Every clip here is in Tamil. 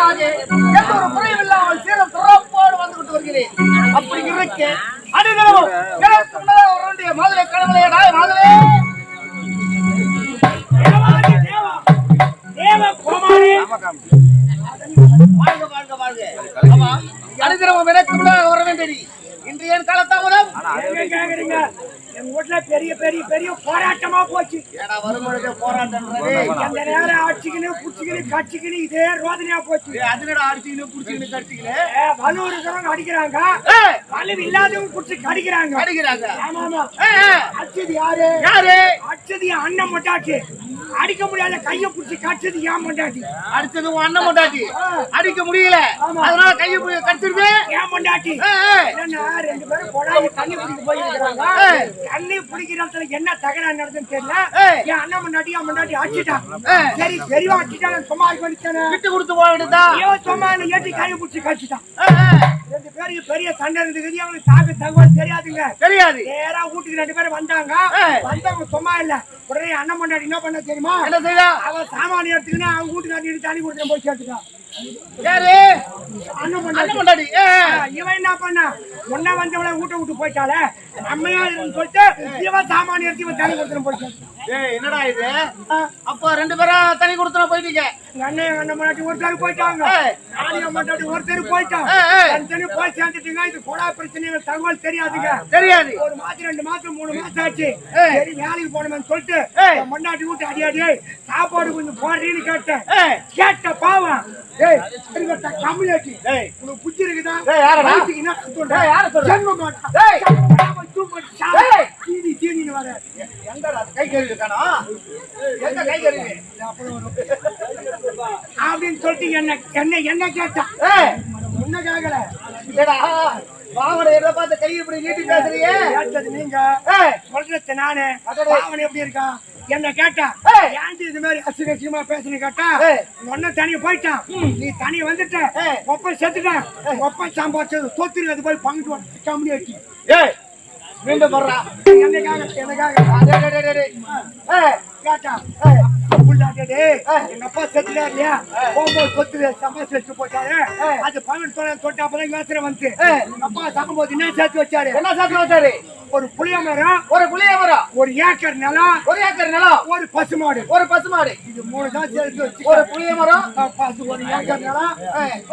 தலைவனாக எந்த ஒரு குறையும் இல்லாமல் சிறப்போடு வந்து கொண்டு வருகிறேன். அப்படி இருக்க கடவுளே அனுதினமும் எனக்கு வர வேண்டியது இன்று ஏன் காலத்தாமதம். வீட்டுல பெரிய பெரிய பெரிய போச்சு. ஏடா வரும்பொழுது போராட்டம்ன்றது. அந்த நேரம் அடிச்சுக்கின்னு புடிச்சுக்கின்னு கடிச்சுக்கின்னு இதே ரோதனையா போச்சு. அதுனடா அடிச்சுக்கின்னு புடிச்சுக்கின்னு கடிச்சுக்கின்னு ஏ, வலு இருக்கிறவங்க அடிக்கிறாங்க. வலு இல்லாதவங்க புடிச்சு கடிக்கிறாங்க அடிக்கிறாங்க. ஆமா அடிச்சது யாரு? யாரு? அடிச்சது என் அண்ணன் மட்டாச்சு அடிக்க முடியாத கைய புடிச்சு கடிச்சது ஏன் மட்டாச்சு அடிச்சது உன் அண்ணன் மொண்டாட்டி அடிக்க முடியல. அதனால கையை போய் கடிச்சிருது. ஏன் மண்டாட்டி ரெண்டு பேரும் கொடாயி தண்ணி பிடிக்க போயிருக்காங்க. தண்ணி பிடிக்கிற இடத்துல என்ன தகராறு நடந்துன்னு தெரியல ஏய். என் அண்ணன் முன்னாடி என் முன்னாடி அடிச்சிட்டான். சரி பெரியவா அடிச்சிட்டான் சும்மா விட்டு கொடுத்து வேண்டியதா ஐயோ சும்மா ஏற்றி பிடிச்சி ஏய், ரெண்டு பேருக்கு பெரிய சண்டை இருந்தது அவனுக்கு தாக்கு தகவல் தெரியாதுங்க. தெரியாது. நேரா வீட்டுக்கு ரெண்டு பேரும் வந்தாங்க. வந்தவங்க சும்மா இல்ல. உடனே அண்ணன் முன்னாடி என்ன பண்ண தெரியுமா? அவன் சாமானிய எடுத்துக்கின்னு அவங்க வீட்டுக்கு தண்ணி கொடுத்து போய் சேர்த்துட்டான். யாரு? அண்ணன் ஆ, இவன் என்ன பண்ணா? முன்ன வந்தவளை வீட்டை விட்டு நம்மையா இருக்குன்னு சொல்லிட்டு இவன் சாமான் எடுத்து இவன் தனி கொடுத்துட்டு போயிட்டான். ஏய், என்னடா இது? அப்ப ரெண்டு பேரும் தனி கொடுத்துன போயிட்டீங்க? அண்ணன் எங்க அண்ணன் முன்னாடி ஒருத்தர் போயிட்டாங்க. என் முன்னாடி ஒருத்தர் ஏய். தனி போய் சேர்ந்துட்டீங்க. இது கொடா பிரச்சனை தகவல் தெரியாதுங்க. தெரியாது. ஒரு மாசம் ரெண்டு மாசம் மூணு மாசம் ஆச்சு. சரி வேலைக்கு போனோம்னு சொல்லிட்டு முன்னாடி வீட்டு அடியாடி சாப்பாடு கொஞ்சம் போடுறீன்னு கேட்டேன். கேட்ட பாவம். ஏய் ஏய், உனக்கு புத்தி இருக்குதா? வயித்துக்கு என்ன சொல்ற? ஏய், யார? தீனின்னு வர. எங்கடா கை கழுவி இருக்கானா எங்க கை கழுவி அப்படின்னு சொல்லிட்டு என்ன என்ன என்ன கேட்டா. ஒன்னும் கேட்கல ஏடா பாவனை எதை பார்த்து கை இப்படி நீட்டி பேசுறியே? கேட்டது நீங்க. சொல்றது நானு. பாவன் எப்படி இருக்கான் என்ன கேட்டா. ஏன்டி இது மாதிரி அசிங்கசியமா பேசுன்னு கேட்டா. ஒன்னும் தனியா போயிட்டான். நீ தனியா வந்துட்ட. ஒப்ப செத்துட்டான் ஒப்ப சாம்பாச்சது சொத்து அது போய் பங்கிட்டு கம்மி ஆச்சு ஏய் மீண்டும் வர்றா. என்னக்காக டேய், எங்க அப்பா செத்துட்டா இல்லையா? போகும்போது சொத்து சம்பாதிச்சு வச்சு போட்டாரு அது பன்னெண்டு தொட்டு அப்பதான் யோசனை வந்து. அப்பா சாகும்போது என்ன சேர்த்து வச்சாரு? என்ன சாப்பிட்டு வச்சாரு? ஒரு புளிய மரம் ஒரு புளிய மரம். ஒரு ஏக்கர் நிலம் ஒரு ஏக்கர் நிலம். ஒரு பசுமாடு. ஒரு பசுமாடு. இது மூணு தான் சேர்த்து வச்சு ஒரு புளிய மரம். பசு ஒரு ஏக்கர் நிலம்.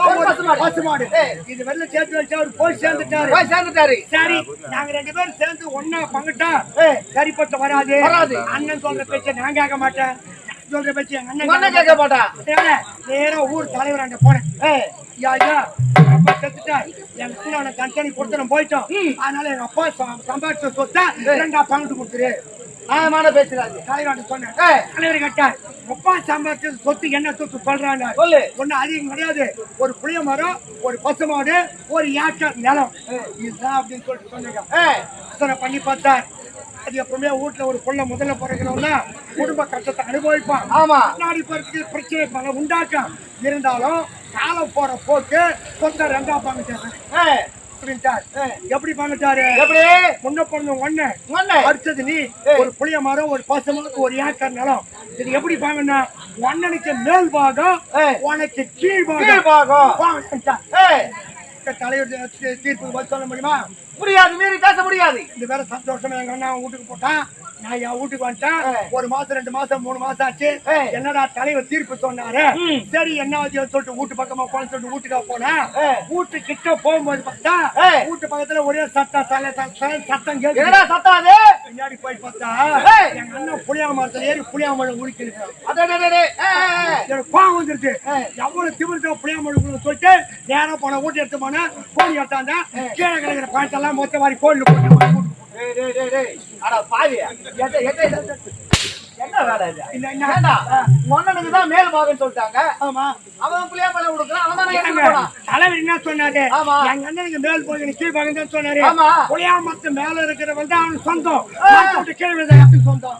ஒரு பசுமாடு. பசுமாடு. இது வெளில சேர்த்து வச்சு அவர் போய் சேர்ந்துட்டாரு. போய் சேர்ந்துட்டாரு. சரி நாங்க ரெண்டு பேரும் சேர்ந்து ஒன்னா பங்கிட்டா. சரிப்பட்டு வராது. வராது. அண்ணன் சொல்ற பேச்ச நான் கேட்க மாட்டேன். சொல்ற பேச்ச அண்ணன் கேட்க கேட்க மாட்டா? மாட்டான். நேரா ஊர் தலைவர் அங்க போனேன் ஐயா அப்பா செத்துட்டா எங்க அண்ணனை தனித்தனி கொடுத்து நம்ம போயிட்டோம். அதனால எங்க அப்பா சம்பாதிச்ச சொத்தை ரெண்டா பங்கிட்டு கொடுத்துரு. நியாயமான பேசுறாரு. தலைவர் சொன்னேன். தலைவர் கேட்டார் அப்பா சம்பாதிச்ச சொத்து என்ன சொத்து? சொல்றாங்க. சொல்லு. ஒண்ணு அதிகம் கிடையாது ஒரு புளிய மரம் ஒரு பசு மாடு ஒரு ஏக்கர் நிலம். இதுதான் அப்படின்னு சொல்லிட்டு சொன்னீங்க பண்ணி பார்த்தார். அது எப்பவுமே வீட்டுல ஒரு புள்ள முதல்ல பிறக்கணும்னா குடும்ப கஷ்டத்தை அனுபவிப்பான். ஆமா. முன்னாடி பிறகு பிரச்சனை பல உண்டாக்கும். இருந்தாலும் காலம் போற போக்கு சொந்த ரெண்டா அப்படின்ட்டார். எப்படி பங்கிட்டாரு எப்படி? முன்ன ஒண்ணு. அண்ணன் அடுத்தது நீ. ஒரு புளிய மரம் ஒரு பசுமரம் ஒரு ஏக்கர் நிலம். இது எப்படி பாங்கன்னா அண்ணனுக்கு மேல் பாகம். உனக்கு கீழ் பாகம். தலைவர் தீ- தீர்ப்புக்கு பதில் சொல்ல முடியுமா? முடியாது மீறி பேச முடியாது இந்த வேற சந்தோஷமா எங்க அண்ணா வீட்டுக்கு போட்டான் நான் என் வீட்டுக்கு வந்துட்டேன். ஒரு மாசம் ரெண்டு மாசம் மூணு மாசம் ஆச்சு. என்னடா தலைவர் தீர்ப்பு சொன்னாரு. சரி என்ன சொல்லிட்டு வீட்டு பக்கமா போன சொல்லிட்டு வீட்டுக்கா போனேன். வீட்டு கிட்ட போகும்போது பார்த்தா. வீட்டு பக்கத்துல ஒரே சத்தம் சல- சத்தம் கேட்குது என்னடா சத்தாது பின்னாடி போய் பார்த்தா. எங்க அண்ணன் புளியா மரத்துல ஏறி புளியா மரம். எனக்கு கோவம் வந்துருச்சு. எவ்வளவு திமிர்த்த புளியா மரம் சொல்லிட்டு நேரா போன வீட்டு எடுத்து போனேன் கோழி எடுத்தாந்த கீழே கிடக்கிற பாட்டெல்லாம் மொத்த மாதிரி எட்ட- என்ன வேலை இது? என்ன தான் மேல் பாகம்னு சொல்லிட்டாங்க. ஆமா. அவன் புளியா மலை கொடுக்குறான் அவன் தானே தலைவர் என்ன சொன்னாரு. எங்க அண்ணனுக்கு மேல் போய் கீழ் பாகம் தான் சொன்னாரு. ஆமா. புளியா மரத்து மேல இருக்கிற வந்து அவனுக்கு சொந்தம். கீழே சொந்தம்.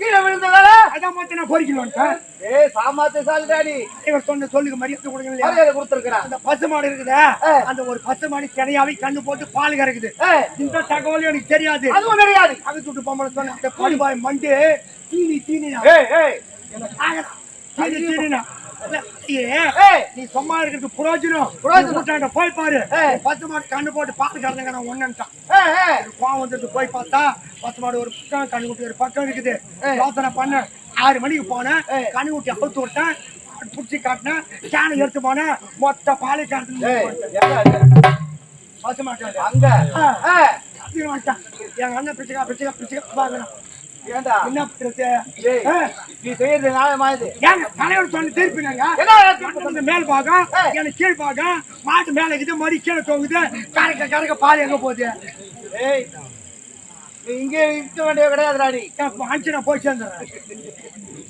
கீழே விழுந்ததால அதான் மொத்தம் நான் பொறிக்கணும் ஏய் சாமாத்து சால்டாடி இவர் சொன்ன சொல்லுக்கு மரியாதை கொடுங்க இல்லையா மரியாதை கொடுத்திருக்கிறான் அந்த பசு மாடு இருக்குதா. அந்த ஒரு பசு மாடு கிடையாவே கண்ணு போட்டு பால் கறக்குது. இந்த தகவல் எனக்கு தெரியாது. அதுவும் தெரியாது. அது துட்டு பொம்பளை சொன்ன அந்த பாய் மண்டு தீனி தீனியா ஏய் ஏய் தீனி தீனினா நீ சும்மா இருக்கிறது புரோஜனம். புரோஜனம். போய் பாரு. பத்து மாடு கண்ணு போட்டு நான் ஒன்னுட்டான் ஏய் ஏய். கோவம் வந்துட்டு போய் பார்த்தா பத்து மாடு ஒரு பக்கம் கண்ணு குட்டி ஒரு பக்கம் இருக்குது. யோசனை பண்ண ஆறு மணிக்கு போனேன். கண்ணு குட்டி அவுத்து விட்டேன். புடிச்சு காட்டினேன். கேனை எடுத்து போனேன். மொத்த பாலை இருக்கு? பசு அங்க. எங்க அண்ணன் பிடிச்சிக்கா பிடிச்சிக்கா பிடிச்சிக்கா பாக்கலாம் ஏண்டா? என்ன. நீ செய்யறது நியாயமா இது ஏங்க தலைவர் சொன்ன திருப்பினாங்க? மேல் பாகம். எனக்கு கீழ் பாகம் மாட்டு மேல இது மாதிரி கீழே தொங்குது கறக்க கறக்க பால் எங்க போகுது? ஏய் நீ இங்க இருக்க வேண்டிய கிடையாதுடா நீ. அனுப்பிச்சு நான் போய் சேர்ந்துடுறேன்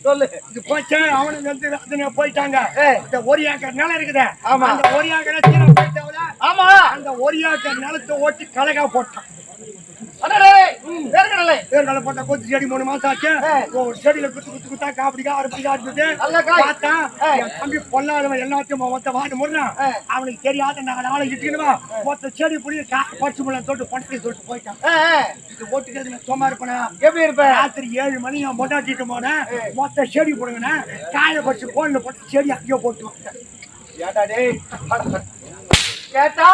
சொல்லு. இது போச்சு அவனுக்கு வந்து அதுங்க போயிட்டாங்க. இந்த ஒரு ஏக்கர் நிலம் இருக்குது. ஆமா. அந்த ஒரு ஏக்கரை கீழே போயிட்டாங்களா? ஆமா. அந்த ஒரு ஏக்கர் நிலத்தை ஓட்டி கலகா போட்டான். அடடே. வேர்க்கடலை. போட்ட கொத்து செடி மூணு மாசம் ஆச்சு. ஒரு செடியில குத்து குத்து குத்தா காப்பிடிக்கா அறுப்படிக்கா. பார்த்தா. என் தம்பி பொல்லாதவன் எல்லாத்தையும் மொத்த வாடி முடுறான். அவனுக்கு தெரியாத நாலு ஆளை இட்டுக்கணுமா மொத்த செடி புளி பறிச்சு முள்ள தொட்டு பட்டி சொல்லிட்டு போயிட்டான். இது ஓட்டுக்கிறது நான் சும்மா இருப்பேனா? எப்படி ராத்திரி ஏழு மணி நான் மொட்டாட்டிட்டு போனேன். மொத்த செடி போடுங்கண்ணே காய பறிச்சு போன்ல போட்டு செடி அங்கேயோ போட்டு டேய்? கேட்டா?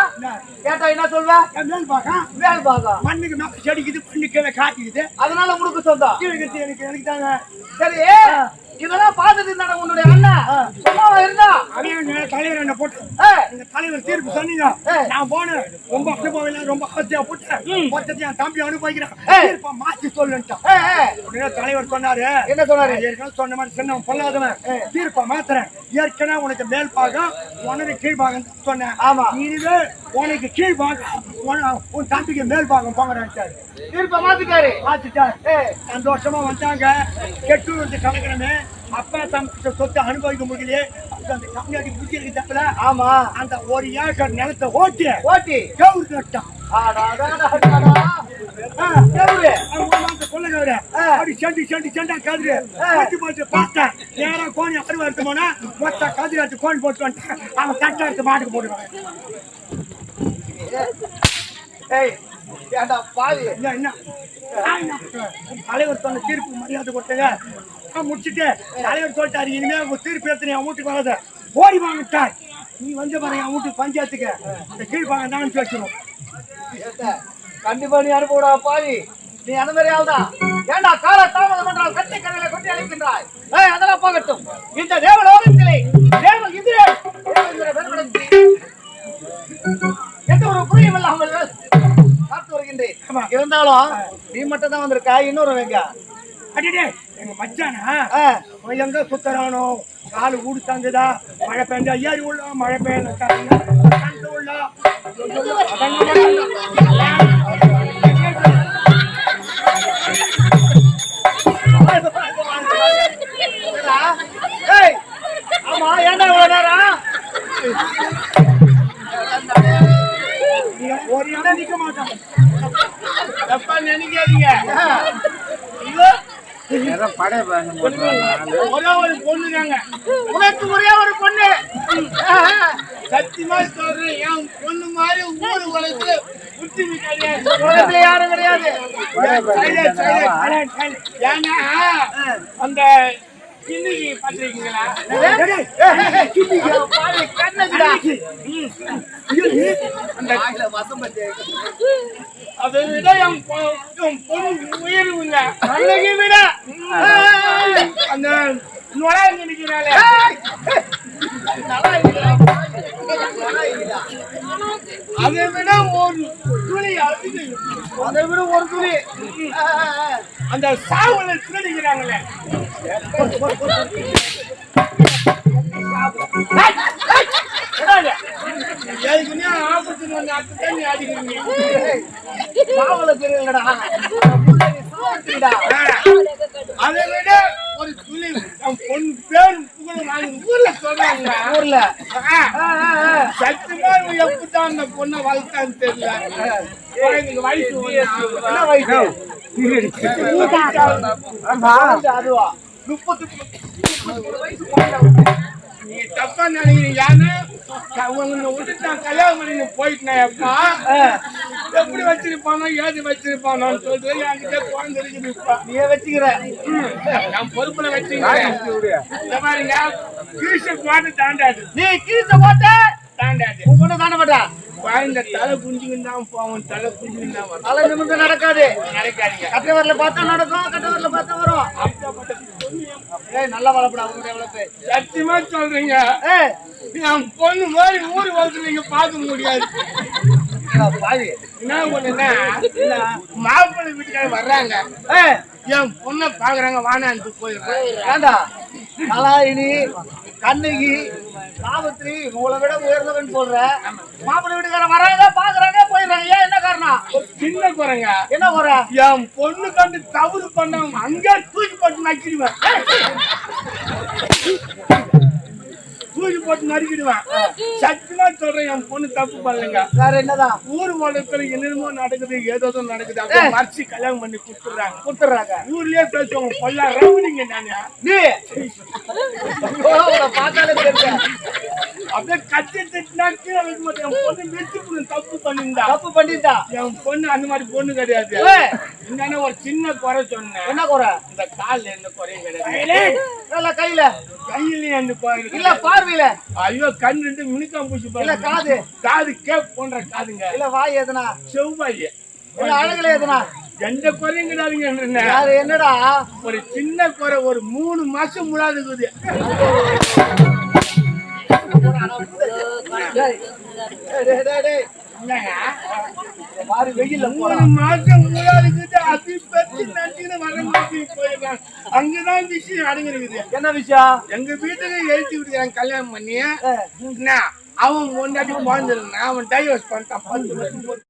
கேட்டா என்ன சொல்வ? மேல் பாக்கம் வேல் பாகா மண்ணுக்கு மேல செடிக்குது பண்ணு கீழே காட்டிக்குது. அதனால உனக்கு சொந்தம். எனக்கு எனக்கு தாங்க. சரி. இதெல்லாம் பார்த்துட்டு இருந்தானே உன்னுடைய அண்ணன் சும்மாவா இருந்தா? அவன் தலைவர் என்ன போட்டு? எங்க தலைவர் தீர்ப்பு சொன்னீங்க. நான் போனேன். ரொம்ப அனுபவம் ரொம்ப அவசியா போட்டேன். மொத்தத்தை என் தம்பி அனுபவிக்கிறேன். தீர்ப்பை மாத்தி ஏய், உடனே தலைவர் சொன்னாரு. என்ன சொன்னாரு? ஏற்கனவே சொன்ன மாதிரி சின்னவன் பொல்லாதவன். தீர்ப்பை மாத்துறேன். ஏற்கனவே உனக்கு மேல் பாகம் உனக்கு கீழ் பாகம் தான் சொன்னேன். ஆமா. இதுவே உனக்கு கீழ் பாகம் உன- தம்பிக்கு மேல் பாகம் போங்கிறான்ட்டாரு திருப்ப மாத்திட்டாரு. மாத்திட்டார். சந்தோஷமா வந்தாங்க. கெட்டு வந்து கலக்கிறமே அப்பா தம்பி சொத்தை அனுபவிக்க முடியலையே. அந்த கம்யூனிட்டி புத்தி இருக்கிறாங்கள ஆமா. அந்த ஒரு ஏக்கர் நிலத்தை ஓட்டி ஓட்டி. கவுரு கட்டான். வச்சு போட்டு அவன் கட்டை எடுத்து மாட்டுக்கு போட்டுருவான்? தலைவர் சொன்ன தீர்ப்பு மரியாதை கொடுத்தங்க. நான் முடிச்சுட்டு தலைவர் சொல்லிட்டாரு இனிமே உங்க தீர்ப்பு எடுத்து என் வீட்டுக்கு வராத. ஓடி வாங்கிட்டார் நீ வந்து பாருங்க என் வீட்டுக்கு பஞ்சாயத்துக்கு. இந்த கீழ்பாங்க தான் ஏத்த, கண்டிப்பா நீ அனுப்புடா பாவி. நீ அந்த மாதிரி ஆள்தான். ஏண்டா கால தாமதம் என்றால் கட்டி கரையில கொட்டி அழைக்கின்றாய் ஏய், அதெல்லாம் போகட்டும். இந்த தேவலோகத்திலே தேவ இந்திரன் தேவேந்திர எந்த ஒரு புரியும் இல்லாமல் காத்து வருகின்றேன். இருந்தாலும் நீ மட்டும் தான் வந்திருக்கா இன்னொரு வேங்க அடிடே மச்சானா? எங்க சுத்தரானோ காலு ஊடு தங்குதா? மழை பெஞ்சா ஏறி உள்ள மழை பெய்யல உள்ள ஒரே ஒரு பொண்ணு தாங்க. உனக்கு ஒரே ஒரு பொண்ணு. சத்தியமா சொல்றேன் என் பொண்ணு மாதிரி ஊரு உலகத்துல புத்திமி கிடையாது உலகத்துல யாரும் கிடையாது. ஏன்னா அந்த கிண்ணிக்கு பாத்திருக்கீங்களா? அந்த அதை விட என் பொண்ணு உயர்வுங்க அன்னைக்கு விட அந்த நுழைஞ்சு நிக்கிறாளே அதை விட ஒரு துளி அதை விட ஒரு துளி. அந்த சாவுல திருடிக்கிறாங்களே அதை விட ஒரு துளி என் பேர் புகழ் ஊர்ல சொல்றாங்க ஊர்ல சத்தியமா எப்படிதான் அந்த பொண்ணை வளர்த்தான்னு தெரியல எனக்கு வயசு வயசு அதுவா நீங்க தப்பா நினைக்கிறீங்க உங்களை விட்டுட்டு நான் கல்யாணம் பண்ணி போயிட்டேன் அப்பா எப்படி வச்சிருப்பானோ ஏது வச்சிருப்பானோன்னு சொல்லிட்டு என்கிட்ட குழந்தை இருக்குது இப்ப நீயே வச்சுக்கிற நான் பொறுப்புல வச்சுக்கிறேன் பாருங்க கீழ்ச்சி பாட்டு தாண்டாது. நீ கீழ்த்த போட்ட தாண்டாது. பொண்ணு தாண்ட மாட்டா. குழந்தை தலை குஞ்சுக்கின்னு தான் போவோம் தலை குஞ்சுக்கின்னு தான் வரும் தலை நிமிர்ந்து நடக்காது. நடக்காதீங்க. கட்டை வரல பார்த்தா நடக்கும் கட்டை வரல பார்த்தா வரும். ஏய் நல்லா வளர்ப்படா உங்களுடைய வளர்ப்பு சத்தியமா சொல்றீங்க. என் பொண்ணு மாதிரி ஊர் வளர்த்து நீங்க பார்க்க முடியாது. என்ன பண்ணுன்னா மாப்பிள்ளை வீட்டுக்காரர் வர்றாங்க. என் பொண்ணை பாக்குறாங்க வானான்ட்டு போயிடுறேன் ஏண்டா நலாயினி கண்ணகி சாவித்ரி உங்களை விட உயர்ந்தவன் சொல்ற. மாப்பிள்ளை வீட்டுக்காரன் வராங்க பாக்குறாங்க போயிடுறாங்க. ஏன் என்ன காரணம்? சின்ன குறைங்க என்ன குறை? என் பொண்ணு கண்டு தவறு பண்ணவங்க அங்கே தூக்கி போட்டு நக்கிடுவேன். தூக்கி போட்டு நறுக்கிடுவேன் சத்தியமா சொல்றேன் என் பொண்ணு தப்பு பண்ணலைங்க வேற என்னதான் ஊர் உலகத்துல என்னென்னமோ நடக்குது ஏதோ நடக்குது அப்ப மறைச்சு கல்யாணம் பண்ணி கொடுத்துறாங்க கொடுத்துறாங்க ஊர்லயே பேசுவாங்க பொல்லா ரவுடிங்க நானு நீ அப்படியே கத்தி திட்டினா கீழே வைக்க மாட்டேன் என் பொண்ணு பொண்ணு தப்பு பண்ணிருந்தா தப்பு பண்ணிட்டா என் பொண்ணு அந்த மாதிரி பொண்ணு கிடையாது என்னன்னா ஒரு சின்ன குறை சொன்னேன் என்ன குறை இந்த கால்ல எந்த குறையும் கிடையாது கையில கையிலயும் எந்த குறை இல்ல இல்ல பார்வையில ஐயோ கண் ரெண்டு மினுக்காம பூச்சி இல்ல காது. காது கேப் போன்ற காதுங்க. இல்ல வாய் எதுனா? செவ்வாய். இல்ல அழகுல எதுனா? எந்த குறையும் கிடையாதுங்க அது என்னடா? ஒரு சின்ன குறை ஒரு மூணு மாசம் முழாது இருக்குது. என்னங்க? பாரு வெயில்ல போறான். மாசம் இருக்குது அதி பத்தி நச்சுன்னு வர மாட்டி அங்கதான் விஷயம் அடங்கிருக்குது என்ன விஷயம்? எங்க வீட்டுக்கு எழுதி விட்டுக்கிறான் கல்யாணம் பண்ணி. அவன் முன்னாடி வாழ்ந்துருந்தான் அவன் டைவர்ஸ் பண்ணிட்டான். பத்து வருஷம்